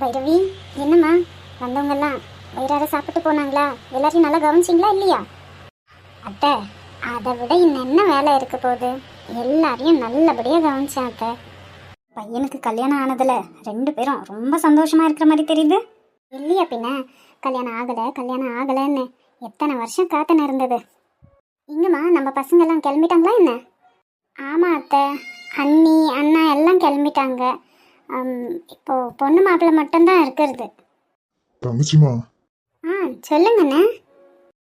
பைரவி என்னம்மா? வந்தவங்கெல்லாம் வயிறார சாப்பிட்டு போனாங்களா? எல்லாரையும் நல்லா கவனிச்சிங்களா இல்லையா? அத்தை அதை விட இன்னும் என்ன வேலை இருக்க போகுது? எல்லாரையும் நல்லபடியாக கவனிச்சேன் அத்தை. பையனுக்கு கல்யாணம் ஆனதுல ரெண்டு பேரும் ரொம்ப சந்தோஷமாக இருக்கிற மாதிரி தெரியுது. இல்லையா பின்ன? கல்யாணம் ஆகலை கல்யாணம் ஆகலைன்னு எத்தனை வருஷம் காத்துன்னு இருந்தது இங்கம்மா நம்ம பசங்கெல்லாம் கிளம்பிட்டாங்களா என்ன? ஆமாம் அத்தை. அண்ணி அண்ணா எல்லாம் கிளம்பிட்டாங்க. இப்போ பொண்ணு மாப்பிள்ளை மட்டும்தான் இருக்கிறது. தங்கச்சிமா ஆ சொல்லுங்கண்ணே.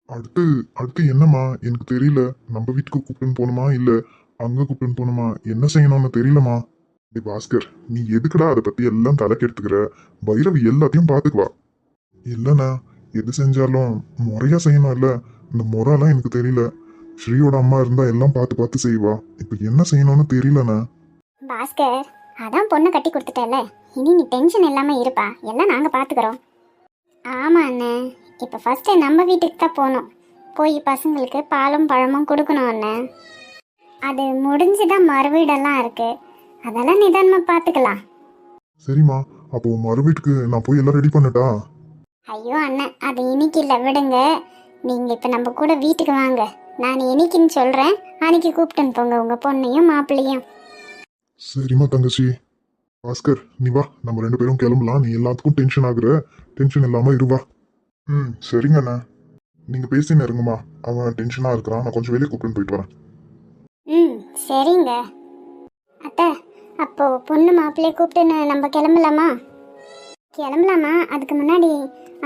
அடுத்து அடுத்து என்னம்மா? எனக்கு தெரியல. நம்ம வீட்டுக்கு கூப்பிட்டுன்னு போகணுமா? இல்ல அங்க கூப்பிட்டுன்னு போகணுமா? என்ன செய்யணும்னு தெரியலம்மா. டேய் பாஸ்கர் நீ எதுக்குடா அதை பத்தி எல்லாம் தலைக்கு எடுத்துக்கிற பைரவி எல்லாத்தையும் பாத்துக்குவா இல்லண்ணா எது செஞ்சாலும் முறையா செய்யணும் இல்ல. இந்த முறைலாம் எனக்கு தெரியல. ஸ்ரீயோட அம்மா இருந்தா எல்லாம் பார்த்து பார்த்து செய்வா. இப்ப என்ன செய்யணும்னு தெரியலண்ணா. பாஸ்கர் அதான் பொண்ணை கட்டி கொடுத்துட்டல இனி நீ டென்ஷன் இல்லாமல் இருப்பா. எல்லாம் நாங்கள் பார்த்துக்குறோம் ஆமாம் அண்ணே. இப்போ ஃபஸ்ட்டு நம்ம வீட்டுக்கு தான் போகணும். போய் பசங்களுக்கு பாலும் பழமும் கொடுக்கணும் அண்ணே. அது முடிஞ்சுதான் மறுவீடெல்லாம் இருக்கு. அதெல்லாம் நிதானமாக பார்த்துக்கலாம் சரிம்மா. அப்போ மறு வீட்டுக்கு நான் போய் எல்லாம் ரெடி பண்ணட்டா? ஐயோ அண்ணன் அது இன்னைக்கு இல்லை. விடுங்க. நீங்கள் இப்போ நம்ம கூட வீட்டுக்கு வாங்க. நான் என்னைக்குன்னு சொல்கிறேன் அன்னைக்கு கூப்பிட்டுன்னு போங்க. உங்கள் பொண்ணையும் மாப்பிள்ளையும். சரிம்மா தங்கச்சி. பாஸ்கர் நீ வா. நம்ம ரெண்டு பேரும் கிளம்பலாம். நீ எல்லாத்துக்கும் டென்ஷன் ஆகுற. டென்ஷன் இல்லாமல் இருவா ம் சரிங்கண்ணா நீங்கள் பேசின்னு இருங்கம்மா. அவன் டென்ஷனாக இருக்கிறான். நான் கொஞ்சம் வெளியே கூப்பிட்டுன்னு போயிட்டு வரேன். ம் சரிங்க. அத்தை அப்போ பொண்ணு மாப்பிள்ளைய கூப்பிட்டு நம்ம கிளம்பலாமா? கிளம்பலாமா? அதுக்கு முன்னாடி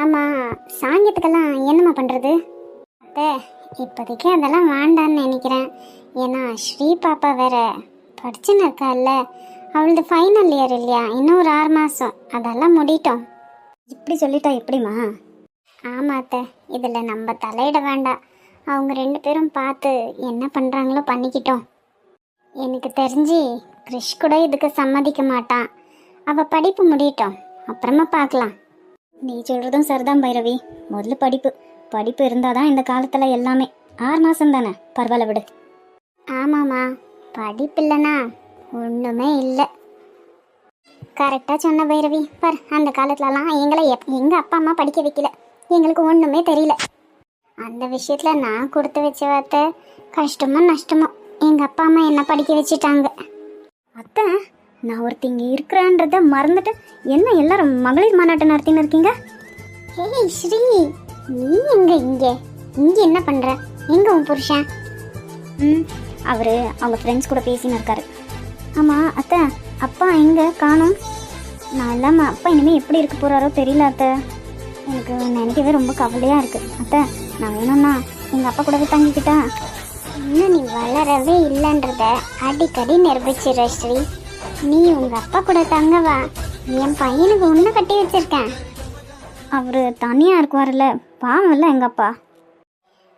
ஆமாம் சாங்கியத்துக்கெல்லாம் என்னம்மா பண்ணுறது அத்தை இப்போதைக்கு அதெல்லாம் வேண்டான்னு நினைக்கிறேன். ஏன்னா ஸ்ரீ பாப்பா வேற படிச்சுன்னு இருக்கால்ல அவளது ஃபைனல் இயர் இல்லையா? இன்னும் ஒரு ஆறு மாதம் அதெல்லாம் முடிட்டோம். இப்படி சொல்லிட்டா எப்படிம்மா? ஆமாத்த இதில் நம்ம தலையிட வேண்டாம். அவங்க ரெண்டு பேரும் பார்த்து என்ன பண்ணுறாங்களோ பண்ணிக்கிட்டோம். எனக்கு தெரிஞ்சு கிரிஷ் கூட இதுக்கு சம்மதிக்க மாட்டான். அவள் படிப்பு முடியட்டும் அப்புறமா பார்க்கலாம். நீ சொல்கிறதும் சரிதான் பைரவி. முதல்ல படிப்பு. படிப்பு இருந்தால் தான் இந்த காலத்தில் எல்லாமே. ஆறு மாதம் தானே? பரவாயில்ல விடு. ஆமாம்மா. படிப்பு இல்லைனா ஒன்றுமே இல்லை. கரெக்டாக சொன்ன பைரவி. பார் அந்த காலத்துலலாம் எங்களை எப் எங்கள் அப்பா அம்மா படிக்க வைக்கல. எங்களுக்கு ஒன்றுமே தெரியல. அந்த விஷயத்தில் நான் கொடுத்து வச்ச வார்த்தை கஷ்டமோ நஷ்டமோ எங்கள் அப்பா அம்மா என்ன படிக்க வச்சுட்டாங்க. அத்தை நான் ஒருத்தங்க இருக்கிறேன்றத மறந்துட்டு என்ன எல்லாரும் மகளிர் மாநாட்டம் நடத்தின்னு இருக்கீங்க? ஏய் ஸ்ரீ நீ எங்க இங்கே? இங்கே என்ன பண்ணுற எங்கே உன் புருஷன்? ம் அவர் அவங்க ஃப்ரெண்ட்ஸ் கூட பேசின்னு இருக்காரு ஆமாம் அத்தை அப்பா எங்கே? காணும். நான் இல்லாமல் அப்பா இனிமேல் எப்படி இருக்க போகிறாரோ தெரியல அத்தை. எனக்கு நினைக்கவே ரொம்ப கவலையாக இருக்குது அத்தை நான் வேணும்னா எங்கள் அப்பா கூடவே தங்கிக்கிட்டா? இன்னும் நீ வளரவே இல்லைன்றத அடிக்கடி நிரூபிச்சிடுற ஸ்ரீ. நீ உங்கள் அப்பா கூட தங்கவா? என் பையனுக்கு ஒன்று கட்டி வச்சிருக்கேன். அவர் தனியாக இருக்குவார்ல பாவம் இல்லை அப்பா.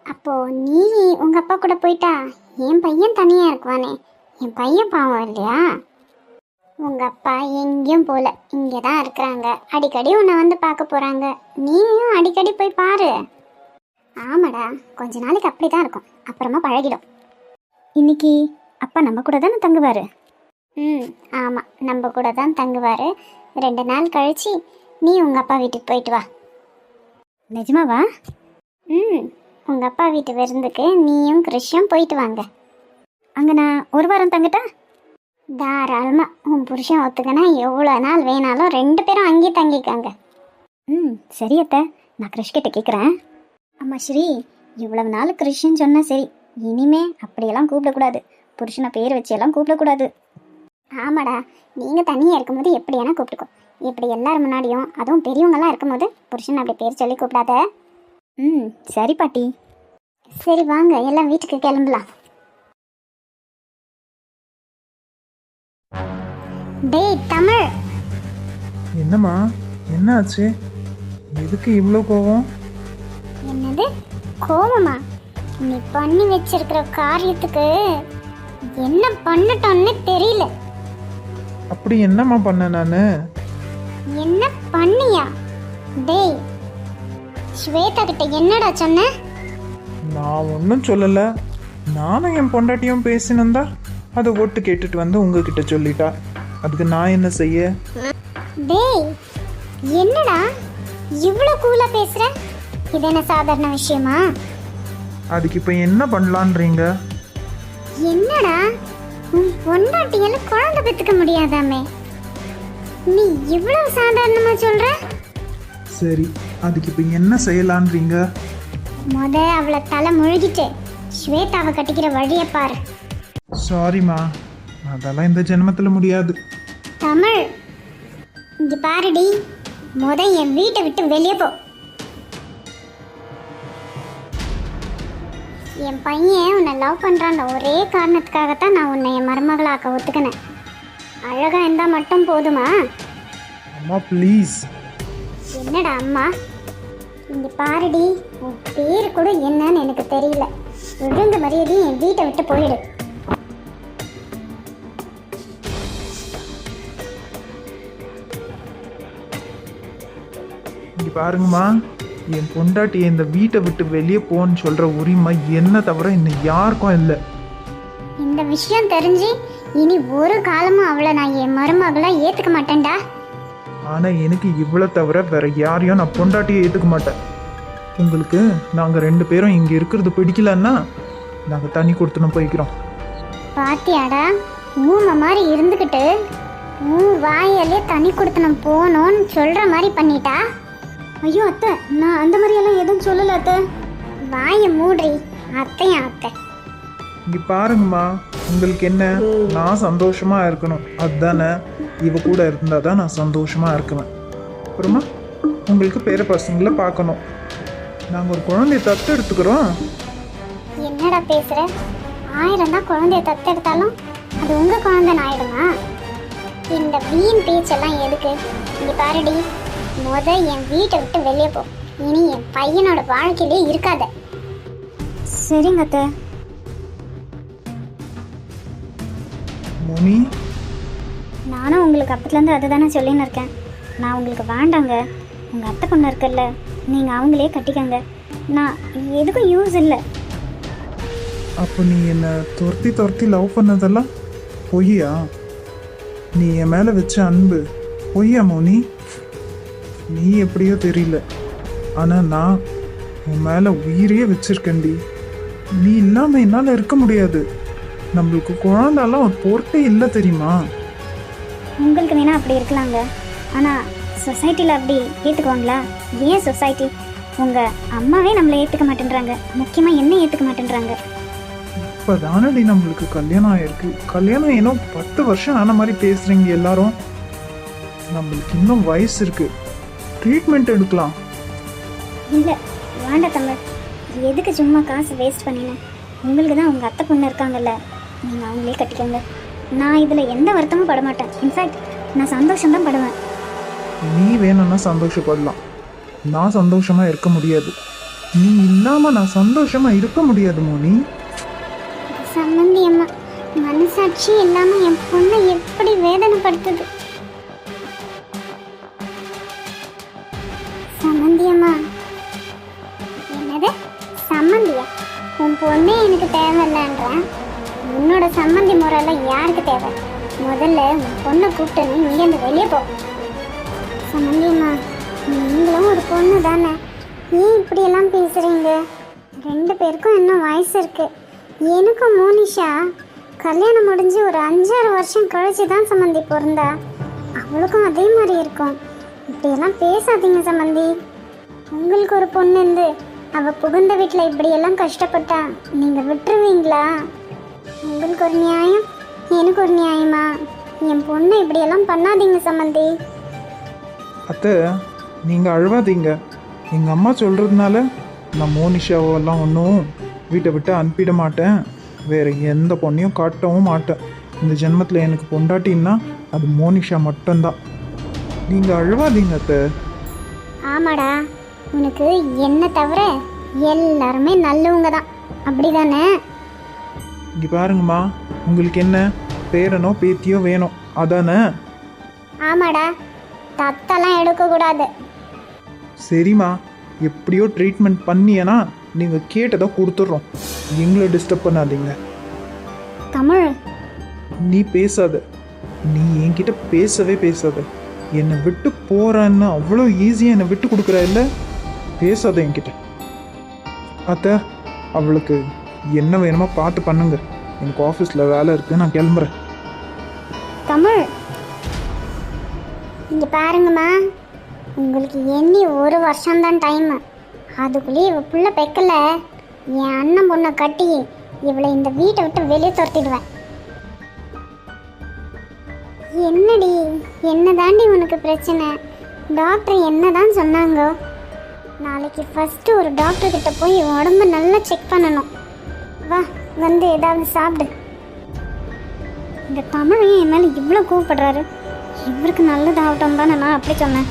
அப்போ நீ உங்கள் அப்பா கூட போயிட்டா? என் பையன் தனியாக இருக்குவானே? என் பையன் பாவம் இல்லையா? உங்கள் அப்பா எங்கேயும் போல. இங்கே தான் இருக்கிறாங்க. அடிக்கடி உன்னை வந்து பார்க்க போகிறாங்க நீயும் அடிக்கடி போய் பாரு. ஆமாடா கொஞ்ச நாளைக்கு அப்படி தான் இருக்கும். அப்புறமா பழகிடும். இன்னைக்கு அப்பா நம்ம கூட தானே தங்குவார்? ம் ஆமாம் நம்ம கூட தான் தங்குவார். ரெண்டு நாள் கழிச்சு நீ உங்கள் அப்பா வீட்டுக்கு போயிட்டு வா. நிஜமாவா? ம். உங்கள் அப்பா வீட்டு விருந்துக்கு நீயும் கிருஷ்யும் போயிட்டு வாங்க. அங்கே நான் ஒரு வாரம் தங்கிட்டா? தாராளமாக உன் புருஷன் ஒத்துக்கனா எவ்வளோ நாள் வேணாலும் ரெண்டு பேரும் அங்கேயே தங்கிக்காங்க. ம் சரி அத்தை. நான் கிருஷ்கிட்ட கேட்குறேன் அம்மா ஸ்ரீ இவ்வளவு நாள் கிருஷ்ணன் சொன்னால் சரி. இனிமே அப்படியெல்லாம் கூப்பிடக்கூடாது புருஷனை பேர் வச்சியெல்லாம் கூப்பிடக்கூடாது ஆமாடா. நீங்கள் தனியாக இருக்கும்போது எப்படி வேணா கூப்பிட்டுக்கோ. இப்படி எல்லார் முன்னாடியும் அதுவும் பெரியவங்கெல்லாம் இருக்கும்போது புருஷன் அப்படி பேர் சொல்லி கூப்பிடாத. ம் சரி பாட்டி. சரி வாங்க எல்லாம் வீட்டுக்கு கிளம்பலாம். டேய் தமிழ். என்னம்மா என்ன ஆச்சு எதுக்கு இவ்வளோ கோவம்? என்னது? கோவமா? நீ பண்ணி வச்சிருக்கிற காரியத்துக்கு என்ன பண்ணட்டோன்னு தெரியல. அப்படி என்னம்மா பண்ண நான்? என்ன பண்ணியா? டேய் ஸ்வேதா கிட்ட என்னடா சொன்ன? நான் ஒன்றும் சொல்லலை. நானும் என் பொண்டாட்டியும் பேசினந்தா அதை ஓட்டு கேட்டுட்டு வந்து உங்ககிட்ட சொல்லிட்டா. அதுக்கு நான் என்ன செய்ய? டேய் என்னடா இவ்வளோ கூலா பேசுற? இது என்ன சாதாரண விஷயமா? அதுக்கு இப்போ என்ன பண்ணலான்றீங்க? என்னடா? உன் பொண்டாட்டியால குழந்தை பெத்துக்க முடியாதாமே? நீ இவ்வளவு சாதாரணமா சொல்ற? சரி அதுக்கு இப்போ என்ன செய்யலான்றீங்க? முத அவளை தலை முழுகிட்டு. ஸ்வேதாவை கட்டிக்கிற வழியை பாரு. சாரிம்மா அதெல்லாம் இந்த ஜென்மத்தில் முடியாது. தமிழ் இங்க பாருடி. முத என் வீட்டை விட்டு வெளியே போ. என் பையன் உன்னை லவ் பண்றான்ற ஒரே காரணத்துக்காகத்தான் நான் உன்னை என் மருமகளாக்க ஒத்துக்கினேன். அழகா இருந்தா மட்டும் போதுமா? அம்மா ப்ளீஸ் என்னடா அம்மா? இங்க பாருடி உன் பேர் கூட என்னன்னு எனக்கு தெரியல. ஒழுங்கு மரியாதை என் வீட்டை விட்டு போயிடு. இங்கே பாருங்கம்மா என் பொண்டாட்டி இந்த வீட்டை விட்டு வெளியே போன்னு சொல்கிற உரிமை என்ன தவிர இன்னும் யாருக்கும் இல்லை. இந்த விஷயம் தெரிஞ்சு இனி ஒரு காலமும் அவளை நான் என் மருமகளா ஏத்துக்க மாட்டேன்டா. ஆனால் எனக்கு இவ்வளோ தவிர வேற யாரையும் நான் பொண்டாட்டியை ஏற்றுக்க மாட்டேன். உங்களுக்கு நாங்கள் ரெண்டு பேரும் இங்கே இருக்கிறது பிடிக்கலன்னா நாங்கள் தண்ணி கொடுத்துன்னு போய்க்கிறோம். பாத்தியாடா ஊமை மாதிரி இருந்துக்கிட்டு உன் வாயாலே தண்ணி கொடுத்து நான் போகணும்னு சொல்ற மாதிரி பண்ணிட்டா? ஐயோ அத்தை நான் அந்த மாதிரியெல்லாம் எதுவும் சொல்லல அத்தை. வாயை மூடுறி அத்தையும் அத்தை. இங்கே பாருங்கம்மா உங்களுக்கு என்ன? நான் சந்தோஷமா இருக்கணும். அதுதானே இவ கூட இருந்தால் தான் நான் சந்தோஷமா இருக்குவேன். அப்புறமா உங்களுக்கு பேர பசங்களை பார்க்கணும். நாங்கள் ஒரு குழந்தைய தத்து எடுத்துக்கிறோம். என்னடா பேசுற? ஆயிரம் தான் குழந்தைய தத்தெடுத்தாலும் அது உங்க குழந்தைன்னு ஆயிடுமா இந்த வீண் பேச்செல்லாம் எதுக்கு? இங்க பாருடி முத என் வீட்டை விட்டு வெளியே போ. இனி என் பையனோட வாழ்க்கையிலே இருக்காத. சரிங்க அத்தை. முனி நானும் உங்களுக்கு அப்பத்துலேருந்து அதை தானே சொல்லின்னு இருக்கேன். நான் உங்களுக்கு வேண்டாங்க. உங்கள் அத்தை பொண்ணு இருக்குல்ல நீங்கள் அவங்களே கட்டிக்கங்க. நான் எதுக்கும் யூஸ் இல்லை. அப்போ நீ என்னை துரத்தி துரத்தி லவ் பண்ணதெல்லாம் பொய்யா? நீ என் மேலே வச்ச அன்பு பொய்யா மோனி? நீ எப்படியோ தெரியல. ஆனால் நான் உன் மேலே உயிரையே வச்சிருக்கேன்டி. நீ இல்லாமல் என்னால் இருக்க முடியாது. நம்மளுக்கு குழந்தெல்லாம் ஒரு பொருட்டே இல்லை தெரியுமா? உங்களுக்கு வேணால் அப்படி இருக்கலாங்க. ஆனால் சொசைட்டியில் அப்படி ஏற்றுக்குவாங்களா ஏன் சொசைட்டி உங்கள் அம்மாவே நம்மளை ஏற்றுக்க மாட்டேன்றாங்க. முக்கியமாக என்ன ஏற்றுக்க மாட்டேன்றாங்க. இப்போ தானடி நம்மளுக்கு கல்யாணம் ஆயிருக்கு. கல்யாணம் ஏனோ பத்து வருஷம் ஆன மாதிரி பேசுகிறீங்க எல்லாரும். நம்மளுக்கு இன்னும் வயசு இருக்கு. ட்ரீட்மெண்ட் எடுக்கலாம். இல்லை வேண்டாம் தமிழ் எதுக்கு சும்மா காசு வேஸ்ட் பண்ணினேன் உங்களுக்கு தான் உங்கள் அத்தை பொண்ணு இருக்காங்கல்ல. நீங்கள் அவங்களே கட்டிக்கோங்க. நான் இதில் எந்த வருத்தமும் பட மாட்டேன் இன்ஃபேக்ட் நான் சந்தோஷம்தான் படுவேன். நீ வேணும்னா சந்தோஷப்படலாம். நான் சந்தோஷமா இருக்க முடியாது. நீ இல்லாம நான் சந்தோஷமா இருக்க முடியாது மோனி. சம்மந்தி அம்மா. மனசாட்சி இல்லாமல் என் பொண்ணை சம்மந்தி யாருக்கு தேவை? முதல்ல பொண்ணை கூப்பிட்டு நீ இங்கேருந்து வெளியே போ. சமந்தியம்மா நீங்களும் ஒரு பொண்ணு தானே? ஏன் இப்படியெல்லாம் பேசுகிறீங்க ரெண்டு பேருக்கும் இன்னும் வயசு இருக்குது எனக்கும் மோனிஷா கல்யாணம் முடிஞ்சு ஒரு அஞ்சாறு வருஷம் கழிச்சு தான் சம்மந்தி பிறந்தா. அவளுக்கும் அதே மாதிரி இருக்கும். இப்படியெல்லாம் பேசாதீங்க சம்மந்தி உங்களுக்கு ஒரு பொண்ணு இருந்து அவள் புகுந்த வீட்டில் இப்படியெல்லாம் கஷ்டப்பட்டா நீங்கள் விட்டுருவீங்களா? உங்களுக்கு ஒரு நியாயம்? எனக்கு ஒரு நியாயமா? என் பொண்ணை இப்படியெல்லாம் பண்ணாதீங்க சம்மந்தி. அத்தை நீங்க அழுவாதீங்க. எங்க அம்மா சொல்றதுனால நான் மோனிஷாவெல்லாம் ஒன்றும் வீட்டை விட்டு அனுப்பிட மாட்டேன். வேற எந்த பொண்ணையும் காட்டவும் மாட்டேன். இந்த ஜென்மத்தில் எனக்கு பொண்டாட்டின்னா அது மோனிஷா மட்டும்தான். நீங்க அழுவாதீங்க அத்தை. ஆமாடா. உனக்கு என்ன தவிர எல்லாருமே நல்லவங்க தான் அப்படிதானே? இங்க பாருங்கம்மா உங்களுக்கு என்ன பேரனோ பேத்தியோ வேணும். அதானே? ஆமாடா தத்தெல்லாம் எடுக்கக்கூடாது. சரிம்மா எப்படியோ ட்ரீட்மெண்ட் பண்ணியனா நீங்கள் கேட்டதை கொடுத்துட்றோம் எங்களை டிஸ்டர்ப் பண்ணாதீங்க. தமிழ். நீ பேசாத. நீ என்கிட்ட பேசவே பேசாத. என்னை விட்டு போறேன்னு அவ்வளோ ஈஸியாக என்னை விட்டு கொடுக்குற இல்லை? பேசாத என்கிட்ட. அத்தை அவளுக்கு என்ன வேணுமோ பார்த்து பண்ணுங்க. எனக்கு ஆஃபீஸில் வேலை இருக்குது நான் கிளம்புறேன். தமிழ் இங்க பாருங்கம்மா. உங்களுக்கு எண்ணி ஒரு வருஷம்தான் டைம் அதுக்குள்ளேயே இவ புள்ள பெக்கல. என் அண்ணன் பொண்ணை கட்டி இவளை இந்த வீட்டை விட்டு வெளியே துரத்திடுவேன். என்னடி என்ன தாண்டி உனக்கு பிரச்சனை? டாக்டர் என்ன தான் சொன்னாங்க? நாளைக்கு ஃபஸ்ட்டு ஒரு டாக்டர் கிட்ட போய் உடம்பு நல்லா செக் பண்ணணும். வா வந்து ஏதாவது சாப்பிடு. இந்த தமிழையும் என் மேலே இவ்வளோ கூப்பிடுறாரு இவருக்கு நல்லதாகட்டும் தானே நான் அப்படி சொன்னேன்.